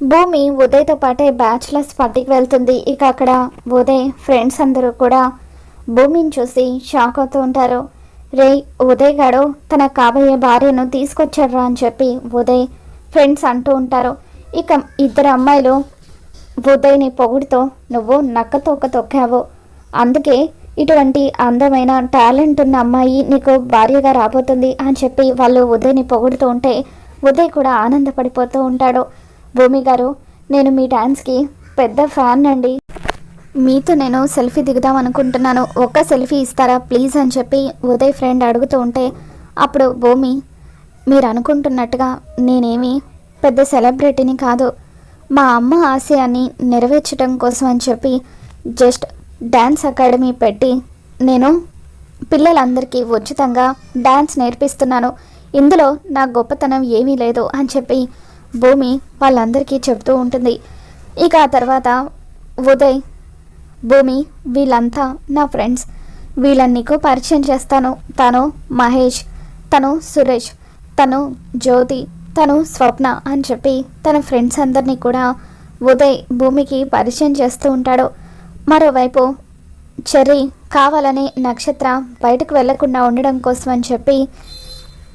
భూమి ఉదయ్తో పాటే బ్యాచులర్స్ పార్టీకి వెళ్తుంది. ఇక అక్కడ ఉదయ్ ఫ్రెండ్స్ అందరూ కూడా భూమిని చూసి షాక్ అవుతూ ఉంటారు. రే ఉదయ్ గాడు తన కాబోయే భార్యను తీసుకొచ్చాడు అని చెప్పి ఉదయ్ ఫ్రెండ్స్ అంటూ ఉంటారు. ఇక ఇద్దరు అమ్మాయిలు ఉదయ్ని పొగుడుతో నువ్వు నక్క తోక తొక్కావు. అందుకే ఇటువంటి అందమైన టాలెంట్ ఉన్న అమ్మాయి నీకు భార్యగా రాబోతుంది అని చెప్పి వాళ్ళు ఉదయ్ని పొగుడుతూ ఉంటే ఉదయ్ కూడా ఆనందపడిపోతూ ఉంటాడు. భూమి గారు నేను మీ డాన్స్కి పెద్ద ఫ్యాన్ అండి. మీతో నేను సెల్ఫీ దిగుదాం అనుకుంటున్నాను. ఒక్క సెల్ఫీ ఇస్తారా ప్లీజ్ అని చెప్పి ఉదయ్ ఫ్రెండ్ అడుగుతూ ఉంటే అప్పుడు భూమి మీరు అనుకుంటున్నట్టుగా నేనేమి పెద్ద సెలబ్రిటీని కాదు. మా అమ్మ ఆశయాన్ని నెరవేర్చడం కోసం అని చెప్పి జస్ట్ డ్యాన్స్ అకాడమీ పెట్టి నేను పిల్లలందరికీ ఉచితంగా డ్యాన్స్ నేర్పిస్తున్నాను. ఇందులో నా గొప్పతనం ఏమీ లేదు అని చెప్పి భూమి వాళ్ళందరికీ చెబుతూ ఉంటుంది. ఇక ఆ తర్వాత ఉదయ్ భూమి వీళ్ళంతా నా ఫ్రెండ్స్. వీళ్ళని నీకు పరిచయం చేస్తాను. తను మహేష్ తను సురేష్ తను జ్యోతి తను స్వప్న అని చెప్పి తన ఫ్రెండ్స్ అందరినీ కూడా ఉదయ్ భూమికి పరిచయం చేస్తూ ఉంటాడు. మరోవైపు చెర్రీ కావాలని నక్షత్ర బయటకు వెళ్ళకుండా ఉండడం కోసం అని చెప్పి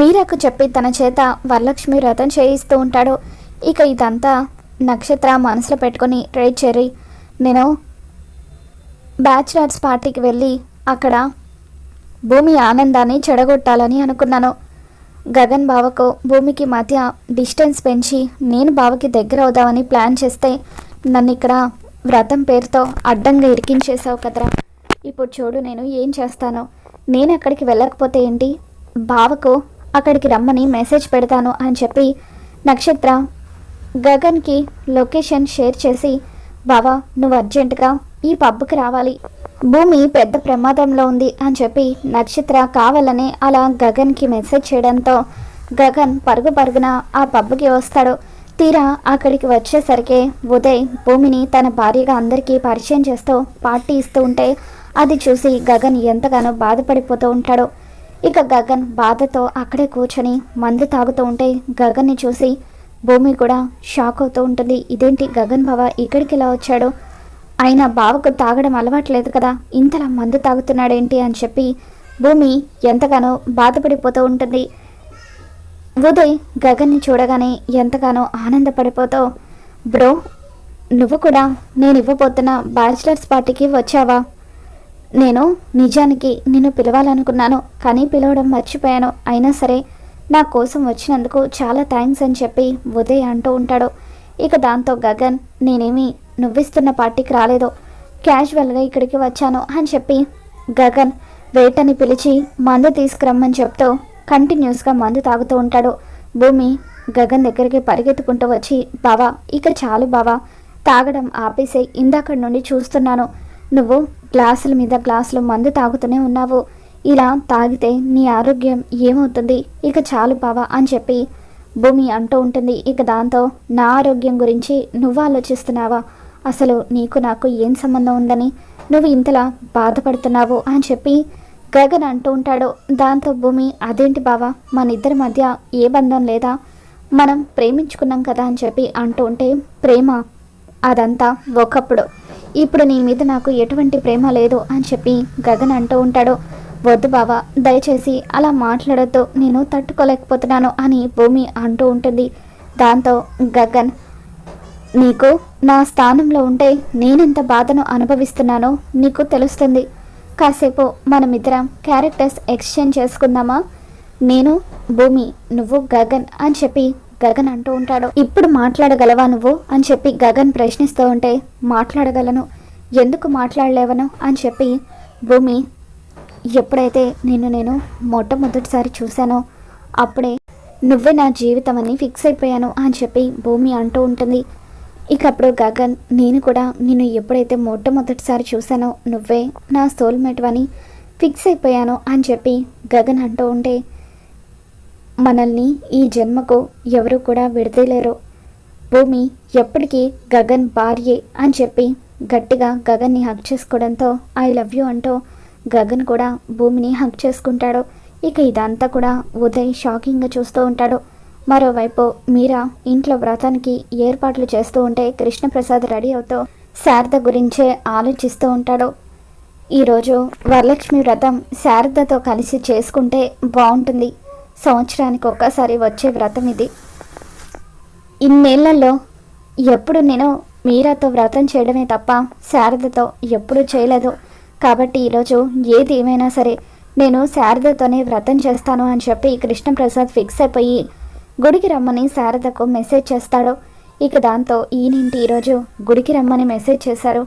మీరకు చెప్పి తన చేత వరలక్ష్మి వ్రతం చేయిస్తూ ఉంటాడు. ఇక ఇదంతా నక్షత్ర మనసులో పెట్టుకొని ట్రై చెర్రీ నేను బ్యాచిలర్స్ పార్టీకి వెళ్ళి అక్కడ భూమి ఆనందాన్ని చెడగొట్టాలని అనుకున్నాను. గగన్ బావకు భూమికి మధ్య డిస్టెన్స్ పెంచి నేను బావకి దగ్గర అవుదామని ప్లాన్ చేస్తే నన్ను ఇక్కడ వ్రతం పేరుతో అడ్డంగా ఇరికించేసావు కదరా. ఇప్పుడు చూడు నేను ఏం చేస్తాను? నేను అక్కడికి వెళ్ళకపోతే ఏంటి? బావకు అక్కడికి రమ్మని మెసేజ్ పెడతాను అని చెప్పి నక్షత్ర గగన్కి లొకేషన్ షేర్ చేసి బావా నువ్వు అర్జెంటుగా ఈ పబ్కి రావాలి. భూమి పెద్ద ప్రమాదంలో ఉంది అని చెప్పి నక్షత్ర కావాలని అలా గగన్కి మెసేజ్ చేయడంతో గగన్ పరుగు పరుగున ఆ పబ్కి వస్తాడు. తీరా అక్కడికి వచ్చేసరికి ఉదయ్ భూమిని తన భార్యగా అందరికీ పరిచయం చేస్తూ పార్టీ ఇస్తూ ఉంటే అది చూసి గగన్ ఎంతగానో బాధపడిపోతూ ఉంటాడు. ఇక గగన్ బాధతో అక్కడే కూర్చొని మందు తాగుతూ ఉంటే గగన్ని చూసి భూమి కూడా షాక్ అవుతూ ఉంటుంది. ఇదేంటి గగన్ బావ ఇక్కడికి ఇలా వచ్చాడు? అయినా బావకు తాగడం అలవాట్లేదు కదా. ఇంతలా మందు తాగుతున్నాడేంటి అని చెప్పి భూమి ఎంతగానో బాధపడిపోతూ ఉంటుంది. ఉదయ్ గగన్ని చూడగానే ఎంతగానో ఆనందపడిపోతూ బ్రో నువ్వు కూడా నేను ఇవ్వబోతున్న బ్యాచిలర్స్ పార్టీకి వచ్చావా? నేను నిజానికి నిన్ను పిలవాలనుకున్నాను కానీ పిలవడం మర్చిపోయాను. అయినా సరే నా కోసం వచ్చినందుకు చాలా థ్యాంక్స్ అని చెప్పి ఉదయ్ అంటూ ఉంటాడు. ఇక దాంతో గగన్ నేనేమి నువ్విస్తున్న పార్టీకి రాలేదు. క్యాజువల్గా ఇక్కడికి వచ్చాను అని చెప్పి గగన్ వేటని పిలిచి మందు తీసుకురమ్మని చెప్తూ కంటిన్యూస్గా మందు తాగుతూ ఉంటాడు. భూమి గగన్ దగ్గరికి పరిగెత్తుకుంటూ వచ్చి బావా ఇక చాలు బావా. తాగడం ఆపేసే ఇందాక నుండి చూస్తున్నాను. నువ్వు గ్లాసుల మీద గ్లాసులు మందు తాగుతూనే ఉన్నావు. ఇలా తాగితే నీ ఆరోగ్యం ఏమవుతుంది? ఇక చాలు బావా అని చెప్పి భూమి అంటూ ఉంటుంది. ఇక దాంతో నా ఆరోగ్యం గురించి నువ్వు ఆలోచిస్తున్నావా? అసలు నీకు నాకు ఏం సంబంధం ఉందని నువ్వు ఇంతలా బాధపడుతున్నావు అని చెప్పి గగన్ అంటూ ఉంటాడు. దాంతో భూమి అదేంటి బావా? మన ఇద్దరి మధ్య ఏ బంధం లేదా? మనం ప్రేమించుకున్నాం కదా అని చెప్పి అంటూ ఉంటే ప్రేమ అదంతా ఒకప్పుడు. ఇప్పుడు నీ మీద నాకు ఎటువంటి ప్రేమ లేదు అని చెప్పి గగన్ అంటూ ఉంటాడు. వద్దు బావా దయచేసి అలా మాట్లాడొద్దు. నేను తట్టుకోలేకపోతున్నాను అని భూమి అంటూ ఉంటుంది. దాంతో గగన్ నీకు నా స్థానంలో ఉంటే నేనెంత బాధను అనుభవిస్తున్నానో నీకు తెలుస్తుంది. కాసేపు మనమిద్దరం క్యారెక్టర్స్ ఎక్స్చేంజ్ చేసుకుందామా? నేను భూమి నువ్వు గగన్ అని చెప్పి గగన్ అంటూ ఉంటాడు. ఇప్పుడు మాట్లాడగలవా నువ్వు? అని చెప్పి గగన్ ప్రశ్నిస్తూ ఉంటే మాట్లాడగలను. ఎందుకు మాట్లాడలేవను? అని చెప్పి భూమి ఎప్పుడైతే నిన్ను నేను మొట్టమొదటిసారి చూశానో అప్పుడే నువ్వే నా జీవితం అని ఫిక్స్ అయిపోయాను అని చెప్పి భూమి అంటూ ఉంటుంది. ఇక అప్పుడు గగన్ నేను కూడా నిన్ను ఎప్పుడైతే మొట్టమొదటిసారి చూశానో నువ్వే నా సోల్మేట్ అని ఫిక్స్ అయిపోయాను అని చెప్పి గగన్ అంటూ ఉంటే మనల్ని ఈ జన్మకు ఎవరు కూడా విడదలేరు భూమి ఎప్పటికీ గగన్ భార్యే అని చెప్పి గట్టిగా గగన్ని హక్ చేసుకోవడంతో ఐ లవ్ యూ అంటూ గగన్ కూడా భూమిని హక్ చేసుకుంటాడు. ఇక ఇదంతా కూడా ఉదయ్ షాకింగ్గా చూస్తూ ఉంటాడు. మరోవైపు మీరా ఇంట్లో వ్రతానికి ఏర్పాట్లు చేస్తూ ఉంటే కృష్ణప్రసాద్ రెడీ అవుతూ శారద గురించే ఆలోచిస్తూ ఉంటాడు. ఈరోజు వరలక్ష్మి వ్రతం శారదతో కలిసి చేసుకుంటే బాగుంటుంది. సంవత్సరానికి ఒక్కసారి వచ్చే వ్రతం ఇది. ఇన్నేళ్ళలో ఎప్పుడు నేను మీరాతో వ్రతం చేయడమే తప్ప శారదతో ఎప్పుడు చేయలేదు. కాబట్టి ఈరోజు ఏది ఏమైనా సరే నేను శారదతోనే వ్రతం చేస్తాను అని చెప్పి కృష్ణప్రసాద్ ఫిక్స్ అయిపోయి గుడికి రమ్మని శారదకు మెసేజ్ చేస్తాడు. ఇక దాంతో ఈయనింటి ఈరోజు గుడికి రమ్మని మెసేజ్ చేశారు.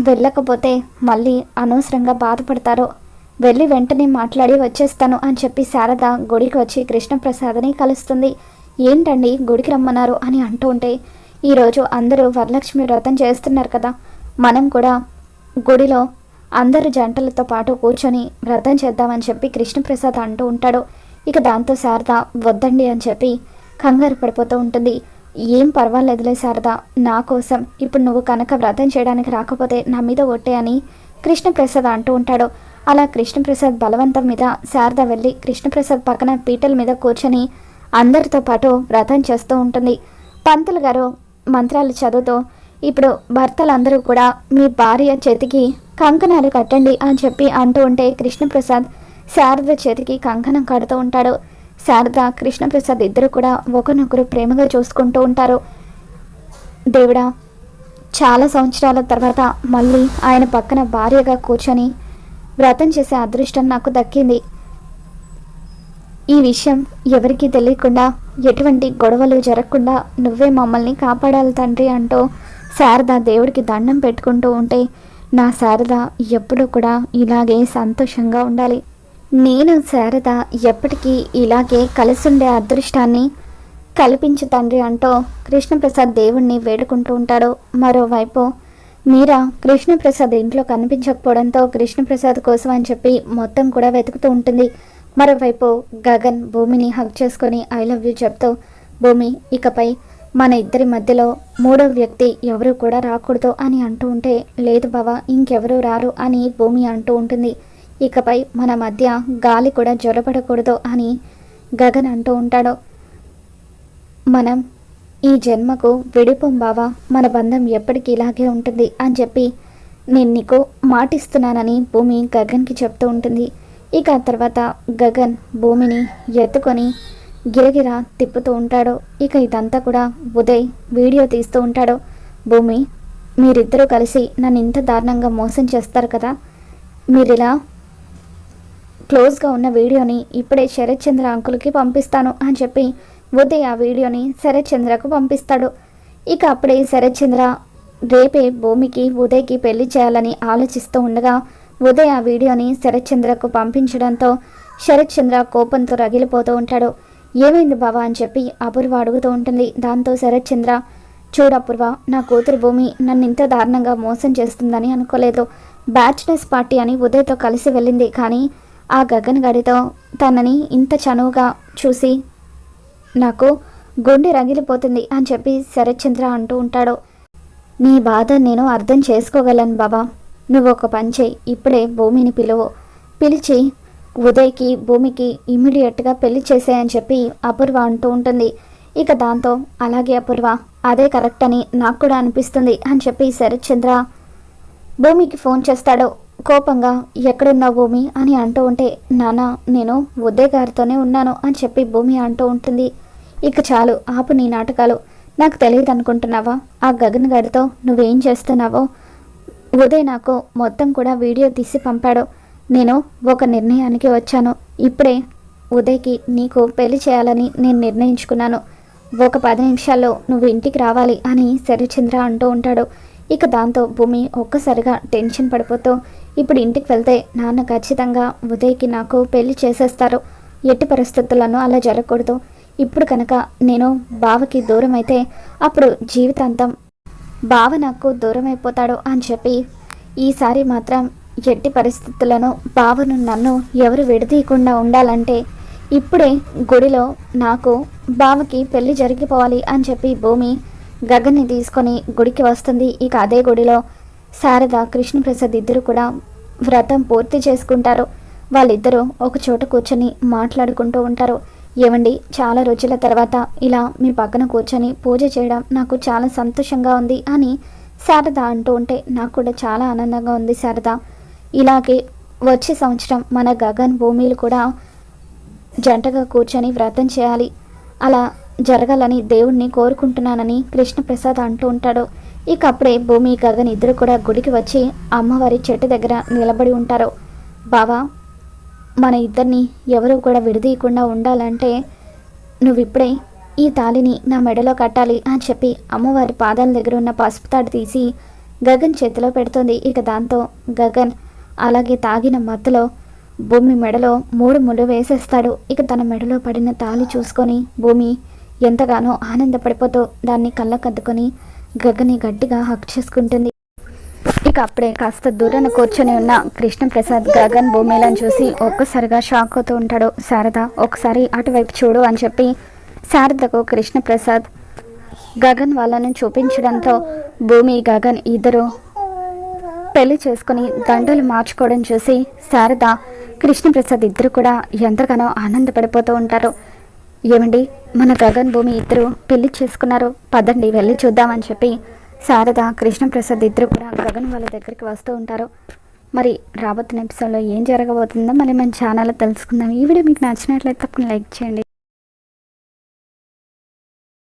వెళ్ళకపోతే మళ్ళీ అనవసరంగా బాధపడతారు. వెళ్ళి వెంటనే మాట్లాడి వచ్చేస్తాను అని చెప్పి శారద గుడికి వచ్చి కృష్ణప్రసాద్ని కలుస్తుంది. ఏంటండి గుడికి రమ్మన్నారు అని అంటూ ఉంటే ఈరోజు అందరూ వరలక్ష్మి వ్రతం చేస్తున్నారు కదా. మనం కూడా గుడిలో అందరు జంటలతో పాటు కూర్చొని వ్రతం చేద్దామని చెప్పి కృష్ణప్రసాద్ అంటూ ఉంటాడు. ఇక దాంతో శారద వద్దండి అని చెప్పి కంగారు పడిపోతూ ఉంటుంది. ఏం పర్వాలేదులే శారద నా కోసం ఇప్పుడు నువ్వు కనుక వ్రతం చేయడానికి రాకపోతే నా మీద ఒట్టే అని కృష్ణప్రసాద్ అంటూ ఉంటాడు. అలా కృష్ణప్రసాద్ బలవంతం మీద శారద వెళ్ళి కృష్ణప్రసాద్ పక్కన పీటల మీద కూర్చొని అందరితో పాటు వ్రతం చేస్తూ ఉంటుంది. పంతులు గారు మంత్రాలు చదువుతూ ఇప్పుడు భర్తలందరూ కూడా మీ భార్య చేతికి కంకణాలు కట్టండి అని చెప్పి అంటూ ఉంటే కృష్ణప్రసాద్ శారద చేతికి కంకణం కడుతూ ఉంటాడు. శారద కృష్ణప్రసాద్ ఇద్దరు కూడా ఒకరినొకరు ప్రేమగా చూసుకుంటూ ఉంటారు. దేవుడా చాలా సంవత్సరాల తర్వాత మళ్ళీ ఆయన పక్కన భార్యగా కూర్చొని వ్రతం చేసే అదృష్టం నాకు దక్కింది. ఈ విషయం ఎవరికీ తెలియకుండా ఎటువంటి గొడవలు జరగకుండా నువ్వే మమ్మల్ని కాపాడాలి తండ్రి అంటూ శారద దేవుడికి దండం పెట్టుకుంటూ ఉంటే నా శారద ఎప్పుడూ కూడా ఇలాగే సంతోషంగా ఉండాలి. నేను శారద ఎప్పటికీ ఇలాగే కలిసుండే అదృష్టాన్ని కల్పించు తండ్రి అంటూ కృష్ణప్రసాద్ దేవుణ్ణి వేడుకుంటూ ఉంటాడు. మరోవైపు మీరా? కృష్ణప్రసాద్ ఇంట్లో కనిపించకపోవడంతో కృష్ణప్రసాద్ కోసం అని చెప్పి మొత్తం కూడా వెతుకుతూ ఉంటుంది. మరోవైపు గగన్ భూమిని హక్ చేసుకొని ఐ లవ్ యూ చెప్తూ భూమి ఇకపై మన ఇద్దరి మధ్యలో మూడో వ్యక్తి ఎవరు కూడా రాకూడదు అని అంటూ ఉంటే లేదు బావా ఇంకెవరూ రారు అని భూమి అంటూ ఉంటుంది. ఇకపై మన మధ్య గాలి కూడా జ్వరపడకూడదు అని గగన్ అంటూ ఉంటాడు. మనం ఈ జన్మకు విడిపం బావా. మన బంధం ఎప్పటికీ ఇలాగే ఉంటుంది అని చెప్పి నేను నీకు మాటిస్తున్నానని భూమి గగన్కి చెప్తూ ఉంటుంది. ఇక ఆ తర్వాత గగన్ భూమిని ఎత్తుకొని గిరగిరా తిప్పుతూ ఉంటాడు. ఇక ఇదంతా కూడా ఉదయ్ వీడియో తీస్తూ ఉంటాడు. భూమి మీరిద్దరూ కలిసి నన్ను ఇంత దారుణంగా మోసం చేస్తారు కదా. మీరిలా క్లోజ్గా ఉన్న వీడియోని ఇప్పుడే శరత్ చంద్ర అంకుల్కి పంపిస్తాను అని చెప్పి ఉదయ్ ఆ వీడియోని శరత్ చంద్రకు పంపిస్తాడు. ఇక అప్పుడే శరత్చంద్ర రేపే భూమికి ఉదయ్కి పెళ్ళి చేయాలని ఆలోచిస్తూ ఉండగా ఉదయ్ ఆ వీడియోని శరత్చంద్రకు పంపించడంతో శరత్చంద్ర కోపంతో రగిలిపోతూ ఉంటాడు. ఏమైంది బావా అని చెప్పి అపూర్వ అడుగుతూ ఉంటుంది. దాంతో శరత్చంద్ర చూడపూర్వ నా కూతురు భూమి నన్ను ఇంత దారుణంగా మోసం చేస్తుందని అనుకోలేదు. బ్యాచ్లర్స్ పార్టీ అని ఉదయ్తో కలిసి వెళ్ళింది. కానీ ఆ గగన్ గడితో తనని ఇంత చనువుగా చూసి నాకు గుండె రగిలిపోతుంది అని చెప్పి శరత్చంద్ర అంటూ ఉంటాడు. నీ బాధ నేను అర్థం చేసుకోగలను బాబా. నువ్వు ఒక పని చేయి ఇప్పుడే భూమిని పిలువు. పిలిచి ఉదయ్కి భూమికి ఇమీడియట్గా పెళ్ళి చేసేయని చెప్పి అపూర్వ అంటూ ఉంటుంది. ఇక దాంతో అలాగే అపూర్వ అదే కరెక్ట్ అని నాకు కూడా అనిపిస్తుంది అని చెప్పి శరత్చంద్ర భూమికి ఫోన్ చేస్తాడు. కోపంగా ఎక్కడున్నావు భూమి? అని అంటూ ఉంటే నాన్న నేను ఉదయ్ గారితోనే ఉన్నాను అని చెప్పి భూమి అంటూ ఉంటుంది. ఇక చాలు ఆపు నీ నాటకాలు. నాకు తెలియదు అనుకుంటున్నావా? ఆ గగన్ గారితో నువ్వేం చేస్తున్నావో? ఉదయ్ నాకు మొత్తం కూడా వీడియో తీసి పంపాడు. నేను ఒక నిర్ణయానికి వచ్చాను. ఇప్పుడే ఉదయ్కి నీకు పెళ్ళి చేయాలని నేను నిర్ణయించుకున్నాను. ఒక పది నిమిషాల్లో నువ్వు ఇంటికి రావాలి అని శరచంద్ర అంటూ ఉంటాడు. ఇక దాంతో భూమి ఒక్కసారిగా టెన్షన్ పడిపోతూ ఇప్పుడు ఇంటికి వెళ్తే నాన్న ఖచ్చితంగా ఉదయ్కి నాకు పెళ్ళి చేసేస్తారు. ఎట్టి పరిస్థితులను అలా జరగకూడదు. ఇప్పుడు కనుక నేను బావకి దూరం అయితే అప్పుడు జీవితాంతం బావ నాకు దూరం అయిపోతాడు అని చెప్పి ఈసారి మాత్రం ఎట్టి పరిస్థితులను బావను నన్ను ఎవరు విడదీయకుండా ఉండాలంటే ఇప్పుడే గుడిలో నాకు బావకి పెళ్ళి జరిగిపోవాలి అని చెప్పి భూమి గగన్ని తీసుకొని గుడికి వస్తుంది. ఇక అదే గుడిలో శారద కృష్ణప్రసాద్ ఇద్దరు కూడా వ్రతం పూర్తి చేసుకుంటారు. వాళ్ళిద్దరూ ఒక చోట కూర్చొని మాట్లాడుకుంటూ ఉంటారు. ఏమండి చాలా రోజుల తర్వాత ఇలా మీ పక్కన కూర్చొని పూజ చేయడం నాకు చాలా సంతోషంగా ఉంది అని శారద అంటూ ఉంటే నాకు కూడా చాలా ఆనందంగా ఉంది శారద. ఇలాగే వచ్చే సంవత్సరం మన గగన్ భూమిలు కూడా జంటగా కూర్చొని వ్రతం చేయాలి. అలా జరగాలని దేవుణ్ణి కోరుకుంటున్నానని కృష్ణప్రసాద్ అంటూ ఉంటాడు. ఇక అప్పుడే భూమి గగన్ ఇద్దరు కూడా గుడికి వచ్చి అమ్మవారి చెట్టు దగ్గర నిలబడి ఉంటారు. బావా మన ఇద్దరిని ఎవరు కూడా విడదీయకుండా ఉండాలంటే నువ్విప్పుడే ఈ తాళిని నా మెడలో కట్టాలి అని చెప్పి అమ్మవారి పాదాల దగ్గర ఉన్న పసుపు తాడు తీసి గగన్ చేతిలో పెడుతుంది. ఇక దాంతో గగన్ అలాగే తాగిన మత్తులో భూమి మెడలో మూడు ముళ్ళు వేసేస్తాడు. ఇక తన మెడలో పడిన తాళి చూసుకొని భూమి ఎంతగానో ఆనందపడిపోతూ దాన్ని కళ్ళకద్దుకొని గగ్గని గట్టిగా హక్ చేసుకుంటుంది. ఇక అప్పుడే కాస్త దూరాన కూర్చొని ఉన్న కృష్ణప్రసాద్ గగన్ భూమిలను చూసి ఒక్కసారిగా షాక్ అవుతూ ఉంటాడు. శారద ఒకసారి అటువైపు చూడు అని చెప్పి శారదకు కృష్ణప్రసాద్ గగన్ వాళ్ళను చూపించడంతో భూమి గగన్ ఇద్దరు పెళ్ళి చేసుకుని దండలు మార్చుకోవడం చూసి శారద కృష్ణప్రసాద్ ఇద్దరు కూడా ఎంతగానో ఆనందపడిపోతూ ఉంటారు. ఏమండి మన గగన్ భూమి ఇద్దరు పెళ్ళి చేసుకున్నారు. పదండి వెళ్ళి చూద్దామని చెప్పి శారద కృష్ణప్రసాద్ ఇద్దరు కూడా గగన్ వాళ్ళ దగ్గరికి వస్తూ ఉంటారు. మరి రాబోతున్న ఎపిసోడ్లో ఏం జరగబోతుందో మళ్ళీ మన ఛానల్లో తెలుసుకుందాం. ఈ వీడియో మీకు నచ్చినట్లయితే తప్పకుండా లైక్ చేయండి.